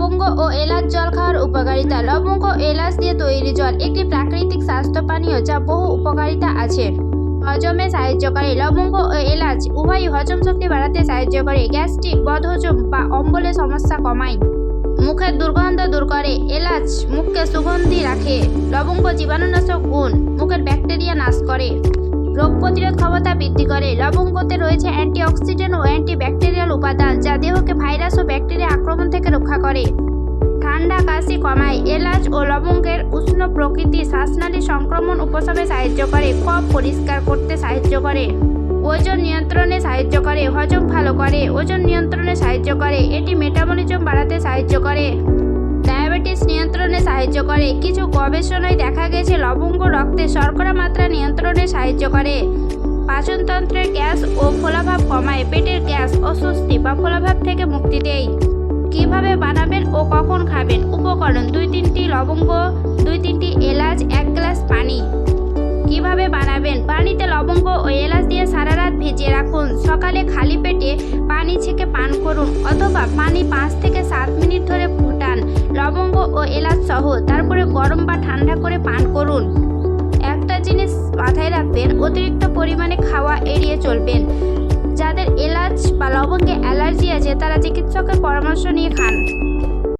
লবঙ্গ ও এলাচ জল খাওয়ার উপকারিতা। লবঙ্গ এলাচ দিয়ে তৈরি জল একটি প্রাকৃতিক স্বাস্থ্য পানীয় যা বহু উপকারিতা আছে। হজমে সাহায্য করে। লবঙ্গ ও এলাচ উভয়ই হজম শক্তি বাড়াতে সাহায্য করে। গ্যাস্ট্রিক বদহজম বা অম্বলের সমস্যা কমায়। মুখের দুর্গন্ধ দূর করে। এলাচ মুখকে সুগন্ধি রাখে। লবঙ্গ জীবাণুনাশক গুণ। মুখের ব্যাকটেরিয়া নাশ করে। প্রতিরোধ ক্ষমতা বৃদ্ধি করে। লবঙ্গতে রয়েছে অ্যান্টিঅক্সিডেন্ট ও অ্যান্টিব্যাকটেরিয়াল উপাদান যা দেহকে ভাইরাস ও ব্যাকটেরিয়া আক্রমণ থেকে রক্ষা করে। ঠান্ডা কাশি কমায়। এলাচ ও লবঙ্গের উষ্ণ প্রকৃতি শ্বাসনালী সংক্রমণ উপশমে সাহায্য করে। কফ পরিষ্কার করতে সাহায্য করে। ওজন নিয়ন্ত্রণে সাহায্য করে। হজম ভালো করে। ওজন নিয়ন্ত্রণে সাহায্য করে। এটি মেটাবলিজম বাড়াতে সাহায্য করে। নিয়ন্ত্রণে সাহায্য করে। কিছু গবেষণায় দেখা গেছে, লবঙ্গ রক্তে শর্করা মাত্রা নিয়ন্ত্রণে সাহায্য করে। পাচনতন্ত্রের গ্যাস ও ফোলাভাব কমায়, পেটের গ্যাস অস্বস্তি বা ফোলাভাব থেকে মুক্তি দেয়। কীভাবে বানাবেন ও কখন খাবেন? উপকরণ, দুই তিনটি লবঙ্গ, দুই তিনটি এলাচ, এক গ্লাস পানি। কীভাবে বানাবেন? পানিতে লবঙ্গ ও এলাচ দিয়ে সারা রাত ভিজিয়ে রাখুন। সকালে খালি পেটে পানি ছেঁকে পান করুন অথবা পানি পাঁচ থেকে সাত মিনিট ধরে লবঙ্গ ও এলাচ সহ তারপরে গরম বা ঠান্ডা করে পান করুন। একটা জিনিস মাথায় রাখবেন, অতিরিক্ত পরিমাণে খাওয়া এড়িয়ে চলবেন। যাদের এলাচ বা লবঙ্গে অ্যালার্জি আছে, তারা চিকিৎসকের পরামর্শ নিয়ে খান।